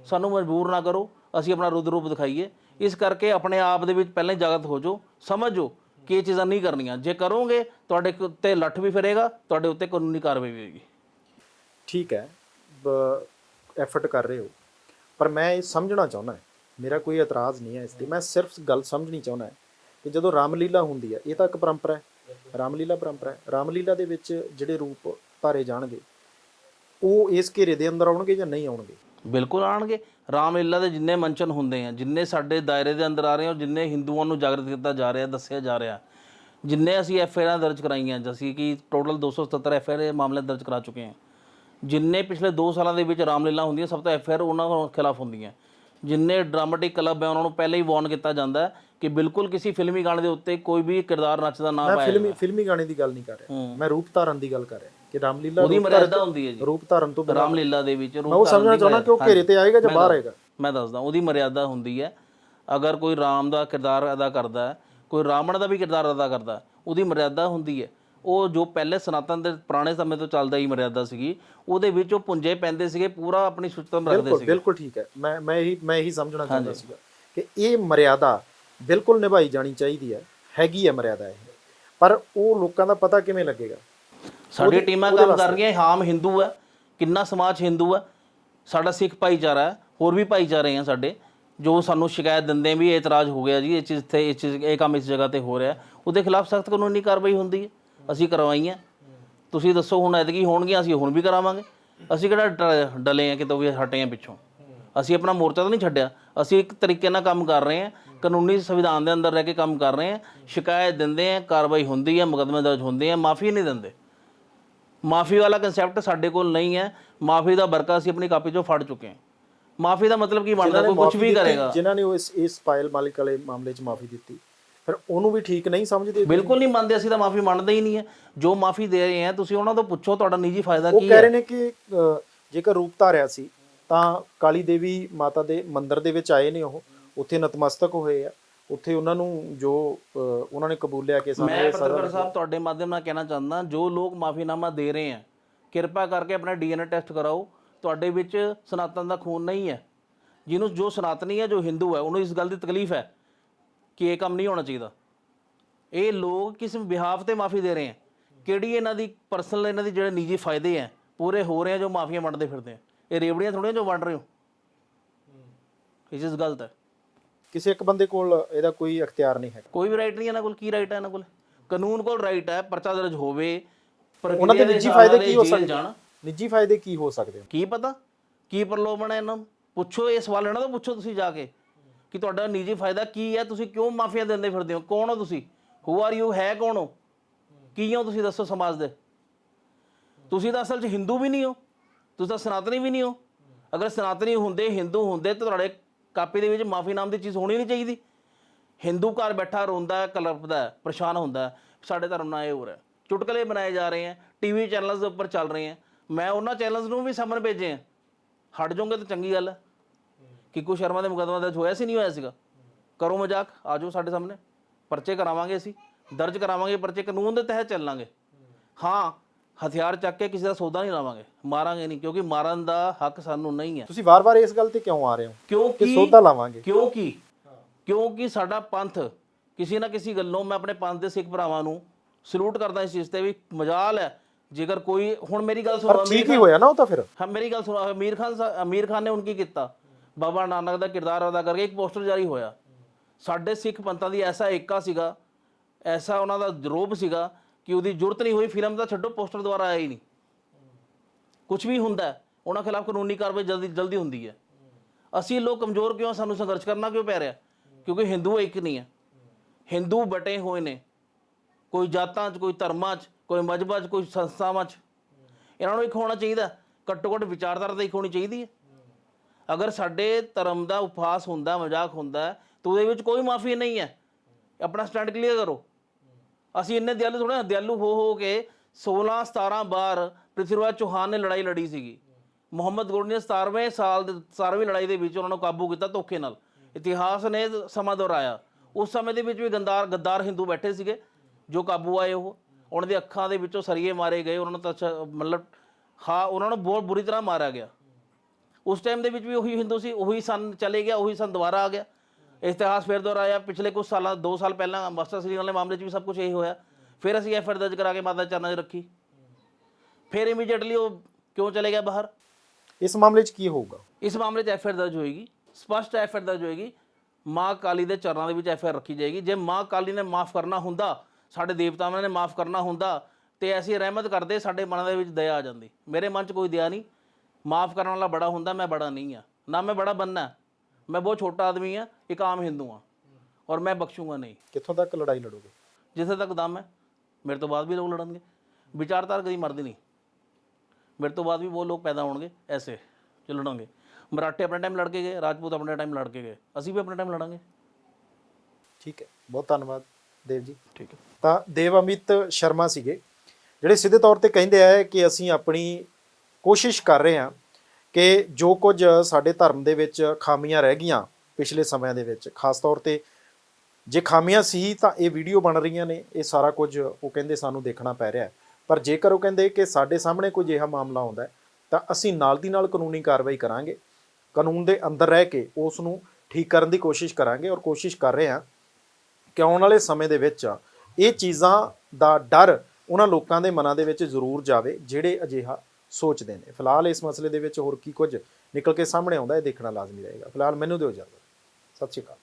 ਸਾਨੂੰ ਮਜਬੂਰ ਨਾ ਕਰੋ, ਅਸੀਂ ਆਪਣਾ ਰੁਦਰ ਰੂਪ ਦਿਖਾਈਏ। ਇਸ ਕਰਕੇ ਆਪਣੇ ਆਪ ਦੇ ਵਿੱਚ ਪਹਿਲਾਂ ਹੀ ਜਾਗਰਤ ਹੋ ਜਾਓ, ਸਮਝੋ ਕਿ ਇਹ ਚੀਜ਼ਾਂ ਨਹੀਂ ਕਰਨੀਆਂ। ਜੇ ਕਰੋਗੇ, ਤੁਹਾਡੇ ਉੱਤੇ ਲੱਠ ਵੀ ਫਿਰੇਗਾ, ਤੁਹਾਡੇ ਉੱਤੇ ਕਾਨੂੰਨੀ ਕਾਰਵਾਈ ਵੀ ਹੋਏਗੀ। ਠੀਕ ਹੈ ਐਫਰਟ ਕਰ ਰਹੇ ਹੋ। ਪਰ ਮੈਂ ਇਹ ਸਮਝਣਾ ਚਾਹੁੰਦਾ ਮੇਰਾ ਕੋਈ ਇਤਰਾਜ਼ ਨਹੀਂ ਹੈ ਇਸ ਤੇ। ਮੈਂ ਸਿਰਫ ਗੱਲ ਸਮਝਣੀ ਚਾਹੁੰਦਾ ਕਿ ਜਦੋਂ ਰਾਮਲੀਲਾ ਹੁੰਦੀ ਹੈ, ਇਹ ਤਾਂ ਇੱਕ ਪਰੰਪਰਾ ਹੈ। ਰਾਮਲੀਲਾ ਪਰੰਪਰਾ ਹੈ। ਰਾਮਲੀਲਾ ਦੇ ਵਿੱਚ ਜਿਹੜੇ ਰੂਪ ਧਾਰੇ ਜਾਣਗੇ ਉਹ ਇਸ ਘੇਰੇ ਦੇ ਅੰਦਰ ਆਉਣਗੇ ਜਾਂ ਨਹੀਂ ਆਉਣਗੇ? ਬਿਲਕੁਲ ਆਣਗੇ ਰਾਮਲੀਲਾ ਦੇ ਜਿੰਨੇ ਮੰਚਨ ਹੁੰਦੇ ਆ ਜਿੰਨੇ ਸਾਡੇ ਦਾਇਰੇ ਦੇ ਅੰਦਰ ਆ ਰਹੇ ਆ ਜਿੰਨੇ ਹਿੰਦੂਆਂ ਨੂੰ ਜਾਗਰਤ ਕੀਤਾ ਜਾ ਰਿਹਾ ਦੱਸਿਆ ਜਾ ਰਿਹਾ ਜਿੰਨੇ ਅਸੀਂ ਐਫ ਆਈ ਆਰ ਦਰਜ ਕਰਾਈਆਂ ਅਸੀਂ ਕਿ ਟੋਟਲ 277 ਐਫ ਆਈ ਆਰ ਮਾਮਲੇ ਦਰਜ ਕਰਾ ਚੁੱਕੇ ਹਾਂ ਜਿੰਨੇ ਪਿਛਲੇ 2 ਸਾਲਾਂ ਦੇ ਵਿੱਚ ਰਾਮਲੀਲਾ ਹੁੰਦੀਆਂ ਸਭ ਤੋਂ ਐਫ ਆਈ ਆਰ ਉਹਨਾਂ ਦੇ ਖਿਲਾਫ ਹੁੰਦੀਆਂ। ਜਿੰਨੇ ਡਰਾਮੈਟਿਕ ਕਲੱਬ ਹੈ ਉਹਨਾਂ ਨੂੰ ਪਹਿਲਾਂ ਹੀ ਵਾਰਨ ਕੀਤਾ ਜਾਂਦਾ ਹੈ ਕਿ ਬਿਲਕੁਲ ਕਿਸੇ ਫਿਲਮੀ ਗਾਣੇ ਦੇ ਉੱਤੇ ਕੋਈ ਵੀ ਕਿਰਦਾਰ ਨੱਚਦਾ ਨਾ ਮੈਂ ਪਾਇਆ ਫਿਲਮੀ ਫਿਲਮੀ ਗਾਣੇ ਦੀ ਗੱਲ ਨਹੀਂ ਕਰ ਰਿਹਾ। ਮੈਂ ਰੂਪ ਧਾਰਨ ਦੀ ਗੱਲ ਕਰ ਰਿਹਾ। ਕਿ ਰਾਮਲੀਲਾ ਉਹਦੀ ਮਰਿਆਦਾ ਹੁੰਦੀ ਹੈ ਜੀ। ਰੂਪ ਧਾਰਨ ਤੋਂ ਬਿਨਾਂ। ਰਾਮਲੀਲਾ ਦੇ ਵਿੱਚ ਮੈਂ ਰੂਪ ਉਹ ਧਾਰਨ ਸਮਝਣਾ ਦੀ ਚਾਹੁੰਦਾ ਕਿ ਉਹ ਘੇਰੇ ਤੇ ਆਏਗਾ ਜਾਂ ਬਾਹਰ ਆਏਗਾ? ਮੈਂ ਦੱਸਦਾ ਉਹਦੀ ਮਰਿਆਦਾ ਹੁੰਦੀ ਹੈ। ਅਗਰ ਕੋਈ ਰਾਮ ਦਾ ਕਿਰਦਾਰ ਅਦਾ ਕਰਦਾ ਹੈ ਕੋਈ ਰਾਵਣ ਦਾ ਵੀ ਕਿਰਦਾਰ ਅਦਾ ਕਰਦਾ ਉਹਦੀ ਮਰਿਆਦਾ ਹੁੰਦੀ ਹੈ। ਉਹ ਜੋ ਪਹਿਲੇ ਸਨਾਤਨ ਦੇ ਪੁਰਾਣੇ ਸਮੇਂ ਤੋਂ ਚੱਲਦਾ ਹੀ ਮਰਿਆਦਾ ਸੀਗੀ ਉਹਦੇ ਵਿੱਚ ਉਹ ਪੁੰਜੇ ਪੈਂਦੇ ਸੀਗੇ ਪੂਰਾ ਆਪਣੀ ਸੁਚਤਮ ਰੱਖਦੇ ਬਿਲਕੁਲ ਸੀਗੇ। ਬਿਲਕੁਲ ਠੀਕ ਹੈ। ਮੈਂ ਮੈਂ ਇਹੀ ਮੈਂ ਇਹੀ ਸਮਝਣਾ ਚਾਹੁੰਦਾ ਸੀਗਾ ਕਿ ਇਹ ਮਰਿਆਦਾ ਬਿਲਕੁਲ ਨਿਭਾਈ ਜਾਣੀ ਚਾਹੀਦੀ ਹੈ ਹੈਗੀ ਹੈ ਮਰਿਆਦਾ ਇਹ। ਪਰ ਉਹ ਲੋਕਾਂ ਦਾ ਪਤਾ ਕਿਵੇਂ ਲੱਗੇਗਾ? ਸਾਡੀ ਟੀਮਾਂ ਕੰਮ ਕਰ ਰਹੀਆਂ ਹਾਮ ਹਿੰਦੂ ਹੈ ਕਿੰਨਾ ਸਮਾਜ ਹਿੰਦੂ ਹੈ ਸਾਡਾ ਸਿੱਖ ਭਾਈਚਾਰਾ ਹੈ ਹੋਰ ਵੀ ਭਾਈਚਾਰੇ ਆ ਸਾਡੇ ਜੋ ਸਾਨੂੰ ਸ਼ਿਕਾਇਤ ਦਿੰਦੇ ਵੀ ਇਤਰਾਜ਼ ਹੋ ਗਿਆ ਜੀ ਇਹ ਚੀਜ਼ ਤੇ ਇਹ ਚੀਜ਼ ਇਹ ਕੰਮ ਇਸ ਜਗ੍ਹਾ ਤੇ ਹੋ ਰਿਹਾ ਉਹਦੇ ਖਿਲਾਫ ਸਖਤ ਕਾਨੂੰਨੀ ਕਾਰਵਾਈ ਹੁੰਦੀ ਹੈ ਅਸੀਂ ਕਰਵਾਈਆਂ। ਤੁਸੀਂ ਦੱਸੋ ਹੁਣ ਐਤਕੀ ਹੋਣਗੀਆਂ ਅਸੀਂ ਹੁਣ ਵੀ ਕਰਾਵਾਂਗੇ। ਅਸੀਂ ਕਿਹੜਾ ਡਲੇ ਆ ਕਿਤੋਂ ਵੀ ਹਟੇ ਆ ਪਿੱਛੋਂ। ਅਸੀਂ ਆਪਣਾ ਮੋਰਚਾ ਤਾਂ ਨਹੀਂ ਛੱਡਿਆ ਅਸੀਂ ਇੱਕ ਤਰੀਕੇ ਨਾਲ ਕੰਮ ਕਰ ਰਹੇ ਹਾਂ ਕਾਨੂੰਨੀ ਸੰਵਿਧਾਨ ਦੇ ਅੰਦਰ ਰਹਿ ਕੇ ਕੰਮ ਕਰ ਰਹੇ ਹਾਂ ਸ਼ਿਕਾਇਤ ਦਿੰਦੇ ਆ ਕਾਰਵਾਈ ਹੁੰਦੀ ਹੈ ਮੁਕੱਦਮੇ ਦਰਜ ਹੁੰਦੇ ਆ ਮਾਫੀ ਨਹੀਂ ਦਿੰਦੇ। ਮਾਫੀ ਵਾਲਾ ਕਨਸੈਪਟ ਸਾਡੇ ਕੋਲ ਨਹੀਂ ਹੈ। ਮਾਫੀ ਦਾ ਵਰਕਾ ਅਸੀਂ ਆਪਣੀ ਕਾਪੀ 'ਚੋਂ ਫੜ ਚੁੱਕੇ ਹਾਂ। ਮਾਫੀ ਦਾ ਮਤਲਬ ਕੀ ਬਣਦਾ? ਕੋਈ ਕੁਝ ਵੀ ਕਰੇਗਾ। ਜਿਨ੍ਹਾਂ ਨੇ ਉਹ ਇਸ ਇਸ ਪਾਇਲ ਮਾਲਿਕ ਵਾਲੇ ਮਾਮਲੇ 'ਚ ਮਾਫੀ ਦਿੱਤੀ ਫਿਰ ਉਹਨੂੰ ਵੀ ਠੀਕ ਨਹੀਂ ਸਮਝਦੇ? ਬਿਲਕੁਲ ਨਹੀਂ ਮੰਨਦੇ ਅਸੀਂ ਤਾਂ ਮਾਫੀ ਮੰਨਦੇ ਹੀ ਨਹੀਂ ਹੈ। ਜੋ ਮਾਫੀ ਦੇ ਰਹੇ ਆ ਤੁਸੀਂ ਉਹਨਾਂ ਤੋਂ ਪੁੱਛੋ ਤੁਹਾਡਾ ਨਿੱਜੀ ਫਾਇਦਾ ਉਹ ਕੀ ਕਹਿ ਹੈ? ਰਹੇ ਨੇ ਕਿ ਜੇਕਰ ਰੂਪ ਧਾਰਿਆ ਸੀ ਤਾਂ ਕਾਲੀ ਦੇਵੀ ਮਾਤਾ ਦੇ ਮੰਦਿਰ ਦੇ ਵਿੱਚ ਆਏ ਨੇ ਉਹ। ਉੱਥੇ ਨਤਮਸਤਕ ਹੋਏ ਆ। ਉੱਥੇ ਉਹਨਾਂ ਨੂੰ ਜੋ ਉਹਨਾਂ ਨੇ ਕਬੂਲਿਆ ਕਿ ਸਾਨੂੰ ਮੈਂ ਇਹ ਪੱਤਰਕਾਰ ਸਾਹਿਬ ਤੁਹਾਡੇ ਮਾਧਿਅਮ ਨਾਲ ਕਹਿਣਾ ਚਾਹੁੰਦਾ ਜੋ ਲੋਕ ਮਾਫੀਨਾਮਾ ਦੇ ਰਹੇ ਆ ਕਿਰਪਾ ਕਰਕੇ ਆਪਣਾ ਡੀਐਨਏ ਟੈਸਟ ਕਰਾਓ। ਤੁਹਾਡੇ ਵਿੱਚ ਸਨਾਤਨ ਦਾ ਖੂਨ ਨਹੀਂ ਹੈ। ਜਿਹਨੂੰ ਜੋ ਸਨਾਤਨੀ ਹੈ ਜੋ ਹਿੰਦੂ ਹੈ ਉਹਨੂੰ ਇਸ ਗੱਲ ਦੀ ਤਕਲੀਫ ਹੈ ਕਿ ਇਹ ਕੰਮ ਨਹੀਂ ਹੋਣਾ ਚਾਹੀਦਾ। ਇਹ ਲੋਕ ਕਿਸ ਬਿਹਾਫ ਤੇ ਮਾਫੀ ਦੇ ਰਹੇ ਆ? ਕਿਹੜੀ ਇਹਨਾਂ ਦੀ ਪਰਸਨਲ ਇਹਨਾਂ ਦੀ ਜਿਹੜੇ ਨਿੱਜੀ ਫਾਇਦੇ ਆ ਪੂਰੇ ਹੋ ਰਹੇ ਆ ਜੋ ਮਾਫੀਆਂ ਵੰਡਦੇ ਫਿਰਦੇ ਆ? ਇਹ ਰੇਵੜੀਆਂ ਥੋੜੀਆਂ ਜੋ ਵੰਡ ਰਹੇ ਹੋ। ਇਹ ਚੀਜ਼ ਗਲਤ ਹੈ। ਕਿਸੇ ਇੱਕ ਬੰਦੇ ਕੋਲ ਇਹਦਾ ਕੋਈ ਅਖਤਿਆਰ ਨਹੀਂ ਹੈਗਾ। ਕੋਈ ਵੀ ਰਾਈਟ ਨਹੀਂ ਇਹਨਾਂ ਕੋਲ ਕੀ ਰਾਈਟ ਹੈ ਇਹਨਾਂ ਕੋਲ? ਕਾਨੂੰਨ ਕੋਲ ਰਾਈਟ ਹੈ ਪਰਚਾ ਦਰਜ ਹੋਵੇ ਪ੍ਰਕਿਰਿਆ ਉਹਨਾਂ ਦੇ ਨਿੱਜੀ ਫਾਇਦੇ ਕੀ ਹੋ ਸਕਦੇ? ਨਿੱਜੀ ਫਾਇਦੇ ਕੀ ਹੋ ਸਕਦੇ ਹੋ ਕੀ ਪਤਾ? ਕੀ ਪ੍ਰਲੋਭਨ ਹੈ ਇਹਨਾਂ ਨੂੰ? ਪੁੱਛੋ ਇਹ ਸਵਾਲ ਇਹਨਾਂ ਤੋਂ ਪੁੱਛੋ ਤੁਸੀਂ ਜਾ ਕੇ ਕਿ ਤੁਹਾਡਾ ਨਿੱਜੀ ਫਾਇਦਾ ਕੀ ਹੈ? ਤੁਸੀਂ ਕਿਉਂ ਮਾਫੀਆਂ ਦਿੰਦੇ ਫਿਰਦੇ ਹੋ? ਕੌਣ ਹੋ ਤੁਸੀਂ? ਹੂ ਆਰ ਯੂ ਹੈ ਕੌਣ ਹੋ? ਕੀ ਹੋ ਤੁਸੀਂ ਦੱਸੋ ਸਮਾਜ ਦੇ? ਤੁਸੀਂ ਤਾਂ ਅਸਲ 'ਚ ਹਿੰਦੂ ਵੀ ਨਹੀਂ ਹੋ। ਤੁਸੀਂ ਤਾਂ ਸਨਾਤਨੀ ਵੀ ਨਹੀਂ ਹੋ। ਅਗਰ ਸਨਾਤਨੀ ਹੁੰਦੇ ਹਿੰਦੂ ਹੁੰਦੇ ਤਾਂ ਤੁਹਾਡੇ ਕਾਪੀ ਦੇ ਵਿੱਚ ਮਾਫੀ ਨਾਮ ਦੀ ਚੀਜ਼ ਹੋਣੀ ਨਹੀਂ ਚਾਹੀਦੀ। ਹਿੰਦੂ ਘਰ ਬੈਠਾ ਰੋਂਦਾ, ਕਲਪਦਾ, ਪਰੇਸ਼ਾਨ ਹੁੰਦਾ, ਸਾਡੇ ਧਰਮ ਨਾਲ ਇਹ ਹੋ ਰਿਹਾ। ਚੁਟਕਲੇ ਬਣਾਏ ਜਾ ਰਹੇ ਹੈ ਟੀਵੀ ਚੈਨਲਸ ਦੇ ਉੱਪਰ ਚੱਲ ਰਹੇ ਹੈ ਮੈਂ ਉਹਨਾਂ ਚੈਨਲਸ ਨੂੰ ਵੀ ਸਾਹਮਣੇ ਭੇਜੇ ਹੈ ਹਟ ਜਾਓਗੇ ਤਾਂ ਚੰਗੀ ਗੱਲ ਹੈ ਕਿਕੂ ਸ਼ਰਮਾ ਦੇ ਮੁਕੱਦਮਾ ਦਰਜ ਹੋਇਆ ਸੀ, ਨਹੀਂ ਹੋਇਆ ਸੀਗਾ। ਕਰੋ ਮਜ਼ਾਕ ਆ ਜਾਓ ਸਾਡੇ ਸਾਹਮਣੇ। ਪਰਚੇ ਕਰਾਵਾਂਗੇ ਅਸੀਂ, ਦਰਜ ਕਰਾਵਾਂਗੇ, ਪਰਚੇ ਕਾਨੂੰਨ ਦੇ ਤਹਿਤ ਚੱਲਾਂਗੇ। ਹਾਂ ਹਥਿਆਰ ਚੱਕ ਕੇ ਕਿਸੇ ਦਾ ਸੌਦਾ ਨਹੀਂ ਲਾਵਾਂਗੇ। ਮਾਰਾਂਗੇ ਨਹੀਂ ਕਿਉਂਕਿ ਮਾਰਨ ਦਾ ਹੱਕ ਸਾਨੂੰ ਨਹੀਂ ਹੈ। ਤੁਸੀਂ ਵਾਰ-ਵਾਰ ਇਸ ਗੱਲ ਤੇ ਕਿਉਂ ਆ ਰਹੇ ਹੋ? ਕਿ ਕਿਉਂਕਿ ਸੌਦਾ ਲਾਵਾਂਗੇ। ਕਿਉਂਕਿ ਕਿਉਂਕਿ ਸਾਡਾ ਪੰਥ ਕਿਸੇ ਨਾ ਕਿਸੇ ਗੱਲੋਂ ਮੈਂ ਆਪਣੇ ਪੰਥ ਦੇ ਸਿੱਖ ਭਰਾਵਾਂ ਨੂੰ ਸਲੂਟ ਕਰਦਾ ਇਸ ਚੀਜ਼ ਤੇ ਵੀ ਮਜਾਲ ਹੈ। ਜੇਕਰ ਕੋਈ ਹੁਣ ਮੇਰੀ ਗੱਲ ਸੁਣੋ ਪਰ ਠੀਕ ਹੀ ਹੋਇਆ ਨਾ ਉਹ ਤਾਂ ਫਿਰ। ਹਾਂ ਮੇਰੀ ਗੱਲ ਸੁਣੋ ਅਮੀਰ ਖਾਨ ਸਾ- ਅਮੀਰ ਖਾਨ ਨੇ ਹੁਣ ਕੀ ਕੀਤਾ? ਬਾਬਾ ਨਾਨਕ ਦਾ ਕਿਰਦਾਰ ਅਦਾ ਕਰਕੇ ਇੱਕ ਪੋਸਟਰ ਜਾਰੀ ਹੋਇਆ। ਸਾਡੇ ਸਿੱਖ ਪੰਥਾਂ ਦੀ ਐਸਾ ਏਕਾ ਸੀਗਾ ਐਸਾ ਉਹਨਾਂ ਦਾ ਰੋਬ ਸੀਗਾ ਕਿ ਉਹਦੀ ਜ਼ਰੂਰਤ ਨਹੀਂ ਹੋਈ, ਫਿਲਮ ਦਾ ਛੱਡੋ, ਪੋਸਟਰ ਦੁਆਰਾ ਆਇਆ ਹੀ ਨਹੀਂ। ਕੁਝ ਵੀ ਹੁੰਦਾ ਉਹਨਾਂ ਖਿਲਾਫ ਕਾਨੂੰਨੀ ਕਾਰਵਾਈ ਜਲਦੀ ਜਲਦੀ ਹੁੰਦੀ ਹੈ। ਅਸੀਂ ਲੋਕ ਕਮਜ਼ੋਰ ਕਿਉਂ ਸਾਨੂੰ ਸੰਘਰਸ਼ ਕਰਨਾ ਕਿਉਂ ਪੈ ਰਿਹਾ? ਕਿਉਂਕਿ ਹਿੰਦੂ ਇੱਕ ਨਹੀਂ ਹੈ। ਹਿੰਦੂ ਬਟੇ ਹੋਏ ਨੇ। ਕੋਈ ਜਾਤਾਂ 'ਚ, ਕੋਈ ਧਰਮਾਂ 'ਚ, ਕੋਈ ਮਜ਼ਹਬਾਂ 'ਚ, ਕੋਈ ਸੰਸਥਾਵਾਂ 'ਚ। ਇਹਨਾਂ ਨੂੰ ਇੱਕ ਹੋਣਾ ਚਾਹੀਦਾ ਘੱਟੋ ਘੱਟ ਵਿਚਾਰਧਾਰਾ ਤਾਂ ਇੱਕ ਹੋਣੀ ਚਾਹੀਦੀ ਹੈ। ਅਗਰ ਸਾਡੇ ਧਰਮ ਦਾ ਉਪਹਾਸ ਹੁੰਦਾ, ਮਜ਼ਾਕ ਹੁੰਦਾ ਤਾਂ ਉਹਦੇ ਵਿੱਚ ਕੋਈ ਮਾਫੀ ਨਹੀਂ ਹੈ। ਆਪਣਾ ਸਟੈਂਡ ਕਲੀਅਰ ਕਰੋ। ਅਸੀਂ ਇੰਨੇ ਦਿਆਲੂ ਥੋੜਾ ਦਿਆਲੂ ਹੋ ਹੋ ਕੇ 16 17 ਬਾਰ ਪ੍ਰਿਥਵੀਰਾਜ ਚੌਹਾਨ ਨੇ ਲੜਾਈ ਲੜੀ ਸੀਗੀ। ਮੁਹੰਮਦ ਗੋਰੀ ਨੇ 17ਵੇਂ ਸਾਲ ਦੇ 17ਵੀਂ ਲੜਾਈ ਦੇ ਵਿੱਚ ਉਹਨਾਂ ਨੂੰ ਕਾਬੂ ਕੀਤਾ ਧੋਖੇ ਨਾਲ। ਇਤਿਹਾਸ ਨੇ ਸਮਾਂ ਦੁਹਰਾਇਆ। ਉਸ ਸਮੇਂ ਦੇ ਵਿੱਚ ਵੀ ਗੰਦਾਰ, ਗੱਦਾਰ ਹਿੰਦੂ ਬੈਠੇ ਸੀਗੇ, ਜੋ ਕਾਬੂ ਆਏ ਉਹ। ਉਹਨਾਂ ਦੇ ਅੱਖਾਂ ਦੇ ਵਿੱਚੋਂ ਸਰੀਏ ਮਾਰੇ ਗਏ, ਉਹਨਾਂ ਨੂੰ ਤਾਂ ਮਤਲਬ ਹਾਂ ਉਹਨਾਂ ਨੂੰ ਬਹੁਤ ਬੁਰੀ ਤਰ੍ਹਾਂ ਮਾਰਿਆ ਗਿਆ। ਉਸ ਟਾਈਮ ਦੇ ਵਿੱਚ ਵੀ ਉਹੀ ਹਿੰਦੂ ਸੀ, ਉਹੀ ਸਨ ਚਲੇ ਗਿਆ, ਉਹੀ ਸਨ ਦੁਬਾਰਾ ਆ ਗਿਆ। ਇਤਿਹਾਸ ਫਿਰ ਦੁਹਰਾਇਆ ਪਿਛਲੇ ਕੁਝ ਸਾਲਾਂ 2 ਸਾਲ ਪਹਿਲਾਂ ਮਾਸਟਰ ਸ੍ਰੀ ਵਾਲੇ ਮਾਮਲੇ 'ਚ ਵੀ ਸਭ ਕੁਝ ਇਹੀ ਹੋਇਆ। ਫਿਰ ਅਸੀਂ ਐਫਆਈਆਰ ਦਰਜ ਕਰਾ ਕੇ ਮਾਤਾ ਚਰਨਾਂ 'ਚ ਰੱਖੀ। ਫਿਰ ਇਮੀਡੀਏਟਲੀ ਉਹ ਕਿਉਂ ਚਲੇ ਗਿਆ ਬਾਹਰ? ਇਸ ਮਾਮਲੇ 'ਚ ਕੀ ਹੋਊਗਾ? ਇਸ ਮਾਮਲੇ 'ਚ ਐਫਆਈਆਰ ਦਰਜ ਹੋਏਗੀ। ਸਪਸ਼ਟ ਐਫਆਈਆਰ ਦਰਜ ਹੋਏਗੀ ਮਾਂ ਕਾਲੀ ਦੇ ਚਰਨਾਂ ਦੇ ਵਿੱਚ ਐਫਆਈਆਰ ਰੱਖੀ ਜਾਏਗੀ। ਜੇ ਮਾਂ ਕਾਲੀ ਨੇ ਮਾਫ ਕਰਨਾ ਹੁੰਦਾ ਸਾਡੇ ਦੇਵਤਾਵਾਂ ਨੇ ਮਾਫ ਕਰਨਾ ਹੁੰਦਾ ਤੇ ਐਸੀ ਰਹਿਮਤ ਕਰਦੇ ਸਾਡੇ ਮਨਾਂ ਦੇ ਵਿੱਚ ਦਇਆ ਆ ਜਾਂਦੀ। ਮੇਰੇ ਮਨ 'ਚ ਕੋਈ ਦਇਆ ਨਹੀਂ। ਮਾਫ ਕਰਨ ਵਾਲਾ ਬੜਾ ਹੁੰਦਾ ਮੈਂ ਬੜਾ ਨਹੀਂ ਆ। ਨਾ ਮੈਂ ਬੜਾ ਬੰਨਾ ਮੈਂ ਬਹੁਤ ਛੋਟਾ ਆਦਮੀ ਆ ਇੱਕ ਆਮ ਹਿੰਦੂ ਆ ਔਰ ਮੈਂ ਬਖਸ਼ੂੰਗਾ ਨਹੀਂ। ਕਿੱਥੋਂ ਤੱਕ ਲੜਾਈ ਲੜੋਗੇ? ਜਿੱਥੇ ਤੱਕ ਦਮ ਹੈ ਮੇਰੇ ਤੋਂ ਬਾਅਦ ਵੀ ਲੋਕ ਲੜਨਗੇ। ਵਿਚਾਰਧਾਰਾ ਕਦੀ ਮਰਦੀ ਨਹੀਂ। ਮੇਰੇ ਤੋਂ ਬਾਅਦ ਵੀ ਬਹੁਤ ਲੋਕ ਪੈਦਾ ਹੋਣਗੇ ਐਸੇ ਜੋ ਲੜਨਗੇ। ਮਰਾਠੇ ਆਪਣੇ ਟਾਈਮ ਲੜ ਕੇ ਗਏ ਰਾਜਪੂਤ ਆਪਣੇ ਟਾਈਮ ਲੜ ਕੇ ਗਏ। ਅਸੀਂ ਵੀ ਆਪਣੇ ਟਾਈਮ ਲੜਾਂਗੇ। ਠੀਕ ਹੈ ਬਹੁਤ ਧੰਨਵਾਦ ਦੇਵ ਜੀ। ਠੀਕ ਹੈ। ਤਾਂ ਦੇਵ ਅਮਿਤ ਸ਼ਰਮਾ ਸੀਗੇ ਜਿਹੜੇ ਸਿੱਧੇ ਤੌਰ ਤੇ ਕਹਿੰਦੇ ਆ ਕਿ ਅਸੀਂ ਆਪਣੀ ਕੋਸ਼ਿਸ਼ ਕਰ ਰਹੇ ਹਾਂ ਕਿ ਜੋ ਕੁਝ ਸਾਡੇ ਧਰਮ ਦੇ ਵਿੱਚ ਖਾਮੀਆਂ ਰਹਿ ਗਈਆਂ ਪਿਛਲੇ ਸਮਿਆਂ ਦੇ ਵਿੱਚ, ਖਾਸ ਤੌਰ ਤੇ ਜੇ ਖਾਮੀਆਂ ਸੀ ਤਾਂ ਇਹ ਵੀਡੀਓ ਬਣ ਰਹੀਆਂ ਨੇ, ਇਹ ਸਾਰਾ ਕੁਝ ਉਹ ਕਹਿੰਦੇ ਸਾਨੂੰ ਦੇਖਣਾ ਪੈ ਰਿਹਾ ਪਰ ਜੇਕਰ ਉਹ ਕਹਿੰਦੇ ਕਿ ਸਾਡੇ ਸਾਹਮਣੇ ਕੋਈ ਅਜਿਹਾ ਮਾਮਲਾ ਆਉਂਦਾ ਤਾਂ ਅਸੀਂ ਨਾਲ ਦੀ ਨਾਲ ਕਾਨੂੰਨੀ ਕਾਰਵਾਈ ਕਰਾਂਗੇ, ਕਾਨੂੰਨ ਦੇ ਅੰਦਰ ਰਹਿ ਕੇ ਉਸ ਨੂੰ ਠੀਕ ਕਰਨ ਦੀ ਕੋਸ਼ਿਸ਼ ਕਰਾਂਗੇ ਔਰ ਕੋਸ਼ਿਸ਼ ਕਰ ਰਹੇ ਹਾਂ ਕਿ ਆਉਣ ਵਾਲੇ ਸਮੇਂ ਦੇ ਵਿੱਚ ਇਹ ਚੀਜ਼ਾਂ ਦਾ ਡਰ ਉਹਨਾਂ ਲੋਕਾਂ ਦੇ ਮਨਾਂ ਦੇ ਵਿੱਚ ਜ਼ਰੂਰ ਜਾਵੇ, ਜਿਹੜੇ ਅਜਿਹਾ ਸੋਚਦੇ ਨੇ। ਫਿਲਹਾਲ ਇਸ ਮਸਲੇ ਦੇ ਵਿੱਚ ਹੋਰ ਕੀ ਕੁਝ ਨਿਕਲ ਕੇ ਸਾਹਮਣੇ ਆਉਂਦਾ, ਇਹ ਦੇਖਣਾ ਲਾਜ਼ਮੀ ਰਹੇਗਾ। ਫਿਲਹਾਲ ਮੈਨੂੰ ਦਿਓ ਇਜਾਜ਼ਤ। ਸਤਿ ਸ਼੍ਰੀ ਅਕਾਲ।